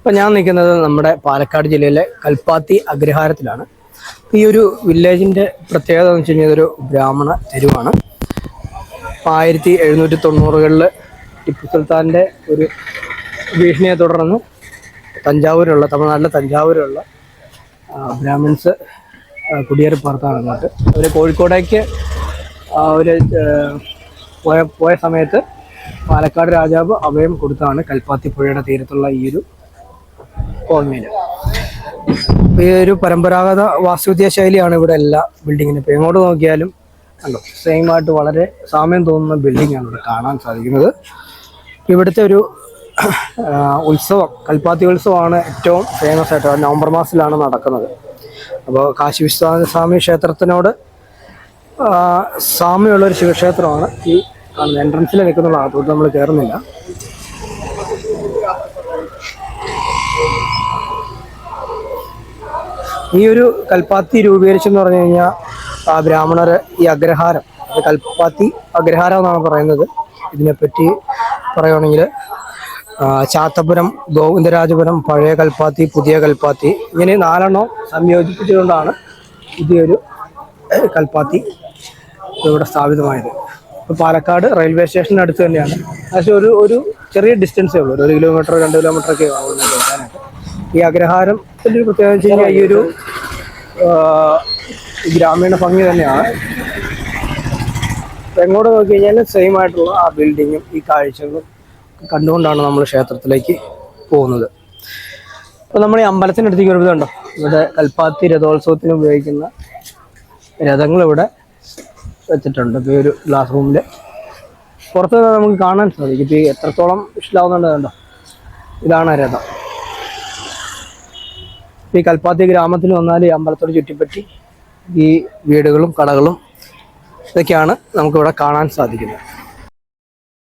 ഇപ്പം ഞാൻ നിൽക്കുന്നത് നമ്മുടെ പാലക്കാട് ജില്ലയിലെ കൽപ്പാത്തി അഗ്രഹാരത്തിലാണ്. ഈ ഒരു വില്ലേജിന്റെ പ്രത്യേകത എന്ന് വെച്ച് കഴിഞ്ഞാൽ ഇതൊരു ബ്രാഹ്മണ തെരുവാണ്. ആയിരത്തി എഴുന്നൂറ്റി തൊണ്ണൂറുകളിൽ ടിപ്പു സുൽത്താന്റെ ഒരു ഭീഷണിയെ തുടർന്ന് തഞ്ചാവൂരുള്ള തമിഴ്നാട്ടിലെ തഞ്ചാവൂരുള്ള ബ്രാഹ്മിൻസ് കുടിയേറി പാർത്താണ് അങ്ങോട്ട് അവർ കോഴിക്കോടേക്ക് ഒരു പോയ പോയ സമയത്ത് പാലക്കാട് രാജാവ് അവയം കൊടുത്താണ് കൽപ്പാത്തി പുഴയുടെ തീരത്തുള്ള ഈ ഒരു കോളനിയിൽ. ഈ ഒരു പരമ്പരാഗത വാസ്തുവിദ്യാ ശൈലിയാണ് ഇവിടെ എല്ലാ ബിൽഡിങ്ങിനും ഇപ്പം എങ്ങോട്ട് നോക്കിയാലും കണ്ടോ സെയിം ആയിട്ട് വളരെ സാമ്യം തോന്നുന്ന ബിൽഡിംഗ് ആണ് ഇവിടെ കാണാൻ സാധിക്കുന്നത്. ഇവിടുത്തെ ഒരു ഉത്സവം കൽപ്പാത്തി ഉത്സവമാണ് ഏറ്റവും ഫേമസ് ആയിട്ട് നവംബർ മാസത്തിലാണ് നടക്കുന്നത്. അപ്പോൾ കാശി വിശ്വനാഥ സ്വാമി ക്ഷേത്രത്തിനോട് സാമ്യമുള്ളൊരു ശിവക്ഷേത്രമാണ് ഈ എൻട്രൻസിൽ നിൽക്കുന്നുള്ള അതോട്ട് നമ്മൾ കയറുന്നില്ല. ഈ ഒരു കൽപ്പാത്തി രൂപീകരിച്ചെന്ന് പറഞ്ഞു കഴിഞ്ഞാൽ ആ ബ്രാഹ്മണർ ഈ അഗ്രഹാരം കൽപ്പാത്തി അഗ്രഹാരം എന്നാണ് പറയുന്നത്. ഇതിനെപ്പറ്റി പറയുകയാണെങ്കിൽ ചാത്തപുരം ഗോവിന്ദരാജപുരം പഴയ കൽപ്പാത്തി പുതിയ കൽപ്പാത്തി ഇങ്ങനെ നാലെണ്ണം സംയോജിപ്പിച്ചുകൊണ്ടാണ് പുതിയൊരു കൽപ്പാത്തി ഇവിടെ സ്ഥാപിതമായത്. ഇപ്പോൾ പാലക്കാട് റെയിൽവേ സ്റ്റേഷന്റെ അടുത്ത് തന്നെയാണ്. പക്ഷേ ഒരു ഒരു ചെറിയ ഡിസ്റ്റൻസേ ഉള്ളൂ. ഒരു കിലോമീറ്റർ രണ്ട് കിലോമീറ്റർ ഒക്കെ ആവുന്നത് ഈ അഗ്രഹാരം ഒരു പ്രത്യേകത വെച്ച് കഴിഞ്ഞാൽ ഈ ഒരു ഗ്രാമീണ ഭംഗി തന്നെയാണ്. എങ്ങോട്ട് നോക്കി കഴിഞ്ഞാൽ സെയിം ആയിട്ടുള്ള ആ ബിൽഡിങ്ങും ഈ കാഴ്ചകളും കണ്ടുകൊണ്ടാണ് നമ്മൾ ക്ഷേത്രത്തിലേക്ക് പോകുന്നത്. അപ്പോൾ നമ്മൾ ഈ അമ്പലത്തിനടുത്തേക്ക് ഒരു വിധമുണ്ടോ ഇവിടെ കൽപ്പാത്തി രഥോത്സവത്തിന് ഉപയോഗിക്കുന്ന രഥങ്ങൾ ഇവിടെ വെച്ചിട്ടുണ്ട് ഇപ്പോൾ ഒരു ഗ്ലാസ് റൂമിൽ പുറത്ത് നമുക്ക് കാണാൻ സാധിക്കും. ഇപ്പോൾ എത്രത്തോളം ഇഷ്ടമാവുന്നുണ്ട് കണ്ടോ? ഇതാണ് രഥം. ഈ കൽപ്പാത്തി ഗ്രാമത്തിൽ വന്നാൽ ഈ അമ്പലത്തോട് ചുറ്റിപ്പറ്റി ഈ വീടുകളും കടകളും ഇതൊക്കെയാണ് നമുക്കിവിടെ കാണാൻ സാധിക്കുന്നത്.